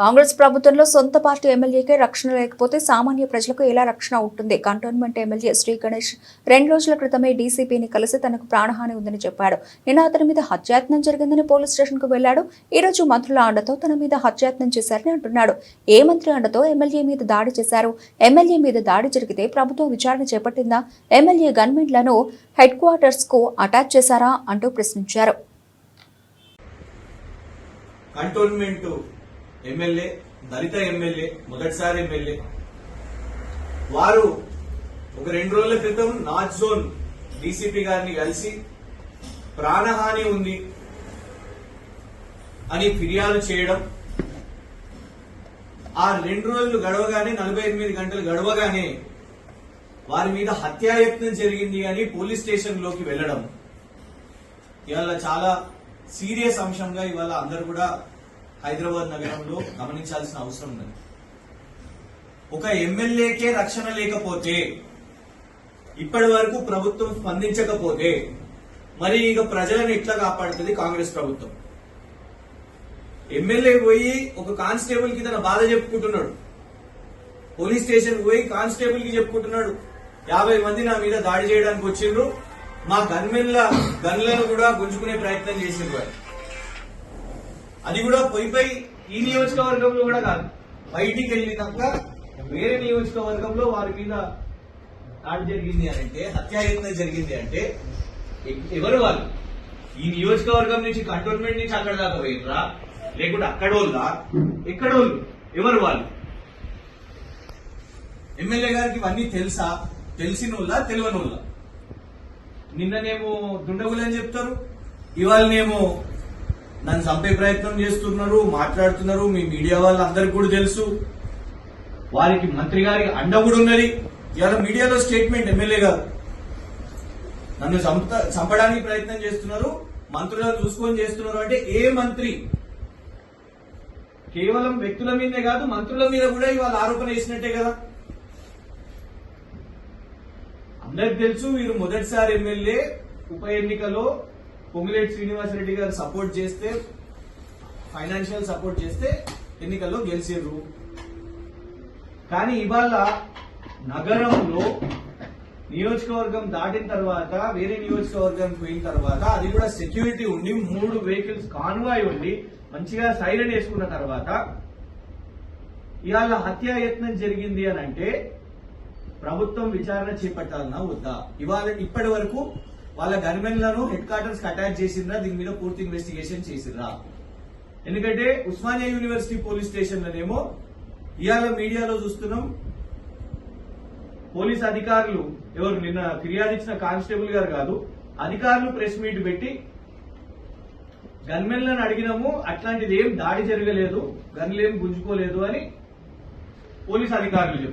కాంగ్రెస్ ప్రభుత్వంలో సొంత పార్టీ ఎమ్మెల్యేకే రక్షణ లేకపోతే సామాన్య ప్రజలకు ఎలా రక్షణ ఉంటుంది? కంటోన్మెంట్ ఎమ్మెల్యే శ్రీ గణేష్ రెండు రోజుల క్రితమే డీసీపీని కలిసి తనకు ప్రాణహాని ఉందని చెప్పాడు. నిన్న అతని మీద హత్యాయత్నం జరిగిందని పోలీస్ స్టేషన్కు వెళ్ళాడు. ఈ రోజు మంత్రుల అండతో తన మీద హత్యాయత్నం చేశారని అంటున్నాడు. ఏ మంత్రి అండతో ఎమ్మెల్యే మీద దాడి చేశారు? ఎమ్మెల్యే మీద దాడి జరిగితే ప్రభుత్వం విచారణ చేపట్టిందా? ఎమ్మెల్యే గన్మెన్లను హెడ్ క్వార్టర్స్కు అటాచ్ చేశారా? అంటూ ప్రశ్నించారు. కంటోన్మెంట్ ఎమ్మెల్యే దళిత ఎమ్మెల్యే మొదటిసారి ఎమ్మెల్యే. వారు ఒక రెండు రోజుల క్రితం నార్త్ జోన్ డీసీపీ గారిని కలిసి ప్రాణహాని ఉంది అని ఫిర్యాదు చేయడం ఆ రెండు రోజులు గడవగానే నలభై ఎనిమిది గంటలు గడవగానే వారి మీద హత్యాయత్నం జరిగింది అని పోలీస్ స్టేషన్లోకి వెళ్ళడం. ఇవాళ చాలా సీరియస్ అంశంగా ఇవాళ అందరు కూడా హైదరాబాద్ నగరంలో గమనించాల్సిన అవసరం ఉన్నది. ఒక ఎమ్మెల్యేకే రక్షణ లేకపోతే ఇప్పటి వరకు ప్రభుత్వం స్పందించకపోతే మరి ఇక ప్రజలను ఎట్లా కాపాడుతుంది కాంగ్రెస్ ప్రభుత్వం? ఎమ్మెల్యే పోయి ఒక కానిస్టేబుల్కి తన బాధ చెప్పుకుంటున్నాడు. పోలీస్ స్టేషన్ పోయి కానిస్టేబుల్కి చెప్పుకుంటున్నాడు. యాభై మంది నా మీద దాడి చేయడానికి వచ్చిండ్రు. మా గన్మెన్ల గన్లను కూడా గుంజుకునే ప్రయత్నం చేసిండ్రు అది కూడా పోయిపోయి ఈ నియోజకవర్గంలో కూడా కాదు. బయటికి వెళ్ళినాక వేరే నియోజకవర్గంలో వారి మీద దాడి జరిగింది అని అంటే హత్యాయత్నం జరిగింది అంటే ఎవరు వాళ్ళు? ఈ నియోజకవర్గం నుంచి కంటోన్మెంట్ నుంచి అక్కడ దాకా పోయినరా లేకుంటే అక్కడోళ్ళా? ఎక్కడోళ్ళు? ఎవరు వాళ్ళు? ఎమ్మెల్యే గారికి ఇవన్నీ తెలుసా? తెలిసిన వాళ్ళా తెలియనోళ్ళ? నిన్ననేమో దుండగులని చెప్తారు ఇవాళనేమో నన్ను చంపే ప్రయత్నం చేస్తున్నారు మాట్లాడుతున్నారు మీ మీడియా వాళ్ళందరికీ కూడా తెలుసు. వారికి మంత్రి గారికి అండ కూడా ఉన్నది. ఇవాళ మీడియాలో స్టేట్మెంట్ ఎమ్మెల్యే గారు. నన్ను చంప చంపడానికి ప్రయత్నం చేస్తున్నారు మంత్రులను చూసుకొని చేస్తున్నారు అంటే ఏ మంత్రి? కేవలం వ్యక్తుల మీదే కాదు మంత్రుల మీద కూడా ఇవాళ ఆరోపణ వేసినట్టే కదా. అందరికి తెలుసు వీరు మొదటిసారి ఎమ్మెల్యే ఉప ఎన్నికలో పొంగులేటి శ్రీనివాసరెడ్డి గారు సపోర్ట్ చేస్తే ఫైనాన్షియల్ సపోర్ట్ చేస్తే ఎన్నికల్లో గెలిచేరు. కానీ ఇవాళ నగరంలో నియోజకవర్గం దాటిన తర్వాత వేరే నియోజకవర్గం పోయిన తర్వాత అది కూడా సెక్యూరిటీ ఉండి మూడు వెహికల్స్ కాన్వాయ్ ఉండి మంచిగా సైరన్ వేసుకున్న తర్వాత ఇవాళ హత్యాయత్నం జరిగింది అని అంటే ప్రభుత్వం విచారణ చేపట్టాలన్నా వద్దా? ఇవాళ ఇప్పటి వరకు వాళ్ళ గన్మెన్లను హెడ్ క్వార్టర్స్ అటాచ్ చేసిండ్రా దీని మీద పూర్తి ఇన్వెస్టిగేషన్ చేసిండ్రా. ఎందుకంటే ఉస్మానియా యూనివర్సిటీ పోలీస్ స్టేషన్ లోనేమో ఇవాళ మీడియాలో చూస్తున్నాం పోలీస్ అధికారులు ఎవరు నిన్న ఫిర్యాదు ఇచ్చిన కానిస్టేబుల్ గారు కాదు అధికారులు ప్రెస్ మీట్ పెట్టి గన్మెన్లను అడిగినాము అట్లాంటిది ఏం దాడి జరగలేదు గన్లు ఏం గుంజుకోలేదు అని పోలీస్ అధికారులు